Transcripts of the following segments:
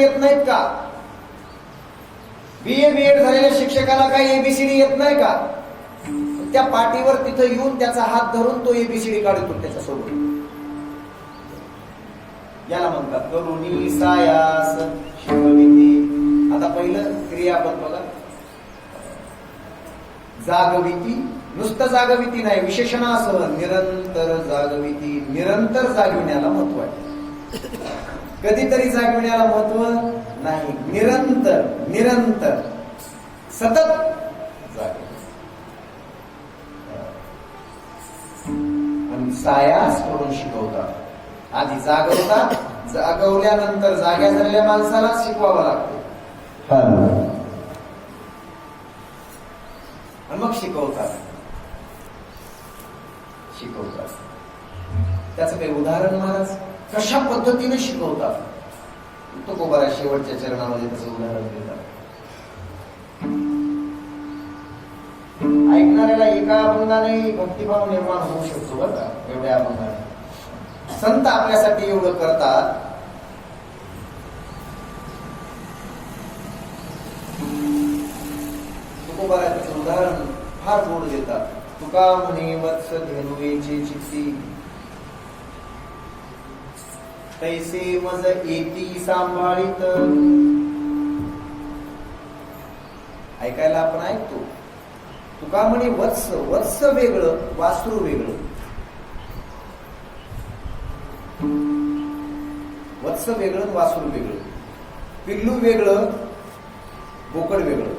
येत नाहीत का? बी ए बी एड झालेल्या शिक्षकाला काही एबीसीडी येत नाही का? त्या पाठीवर तिथं येऊन त्याचा हात धरून तो एबीसीडी काढतो त्याच्यासोबत. याला म्हणतात करुणी सायास शिवविधी आता पहिलं क्रियापद बघा जागविती. नुसतं जागविती नाही विशेषणासह निरंतर जागविती. निरंतर जागविण्याला महत्त्व आहे. कधीतरी जागविण्याला महत्त्व नाही. निरंतर निरंतर. सतत आणि सायास करून शिकवतात आधी जागवतात जागवल्यानंतर जाग्या झालेल्या माणसाला शिकवावं लागतं. मग शिकवतात. शिकवतात. त्याचं काही उदाहरण महाराज? कशा पद्धतीने शिकवतात? तो शेवटच्या चरणामध्ये त्याचं उदाहरण देतात. ऐकणाऱ्याला एका अभंगाने भक्तिभाव निर्माण होऊ शकतो बरं का? एवढ्या अभंगाने संत आपल्यासाठी एवढं करतात. तुकोबाराचं उदाहरण फार गोड देतात. तुका म्हणे वत्स धेनुवेची चित्ती. तैसे वज एकी सांभाळीत. ऐकायला आपण ऐकतो. तुका म्हणे वत्स वत्स वेगळं वासरू वेगळं. वत्स वेगळं वासरू वेगळं. पिल्लू वेगळं बोकड वेगळं.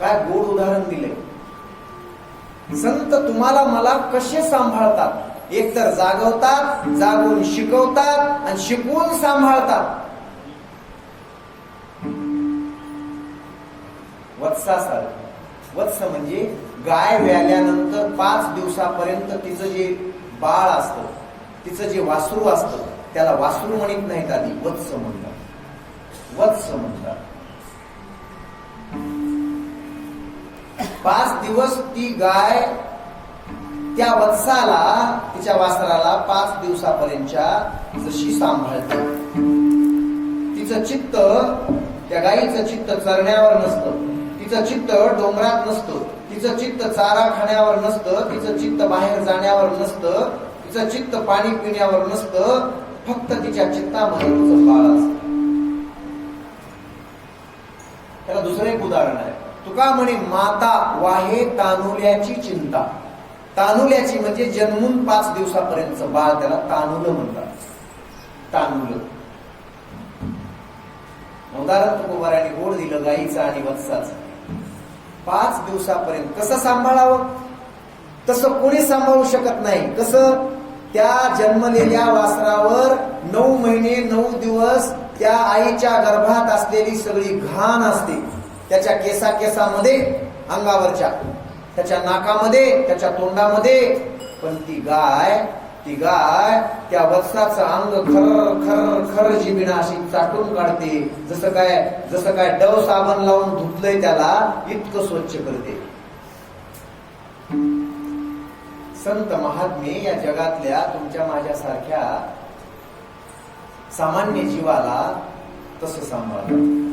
काय गोड उदाहरण दिलंय. संत तुम्हाला मला कसे सांभाळतात? एकतर जागवतात जागून शिकवतात आणि शिकवून सांभाळतात. वत्सासारखं वत्स म्हणजे गाय व्याल्यानंतर पाच दिवसापर्यंत तिचं जे बाळ असतं तिचं जे वासरू असतं त्याला वासरू म्हणत नाहीत आधी वत्स म्हणतात. वत्स म्हणतात. पाच दिवस ती गाय त्या वत्साला तिच्या वासराला पाच दिवसापर्यंतच्या जशी सांभाळते. तिचं चित्त त्या गाईचं चित्त चरण्यावर नसतं. तिचं चित्त डोंगरात नसतं. तिचं चित्त चारा खाण्यावर नसतं. तिचं चित्त बाहेर जाण्यावर नसतं. तिचं चित्त पाणी पिण्यावर नसतं. फक्त तिच्या चित्तामध्ये तिचं बाळ असतं. त्याला दुसरं एक उदाहरण आहे. तुका म्हणे माता वाहे तानुल्याची चिंता. तानुल्याची म्हणजे जन्मून पाच दिवसापर्यंत बाळ त्याला तानुल म्हणतात. तानुल. उदाहरण तुकोबाराने गोड दिलं गाईचं आणि वत्साचं. पाच दिवसापर्यंत कसं सांभाळावं? तसं कोणी सांभाळू शकत नाही. कसं? त्या जन्मलेल्या वासरावर नऊ महिने नऊ दिवस त्या आईच्या गर्भात असलेली सगळी घाण असते. त्याच्या केसा केसामध्ये अंगावरच्या त्याच्या नाकामध्ये त्याच्या तोंडामध्ये. पण ती गाय ती गाय त्या वत्साचं अंग खर खर खर जिबिना अशी चाटून काढते. जसं काय जसं काय डव साबण लावून धुतलंय त्याला इतकं स्वच्छ करते. संत महात्मे या जगातल्या तुमच्या माझ्यासारख्या सामान्य जीवाला तसं सांभाळतात.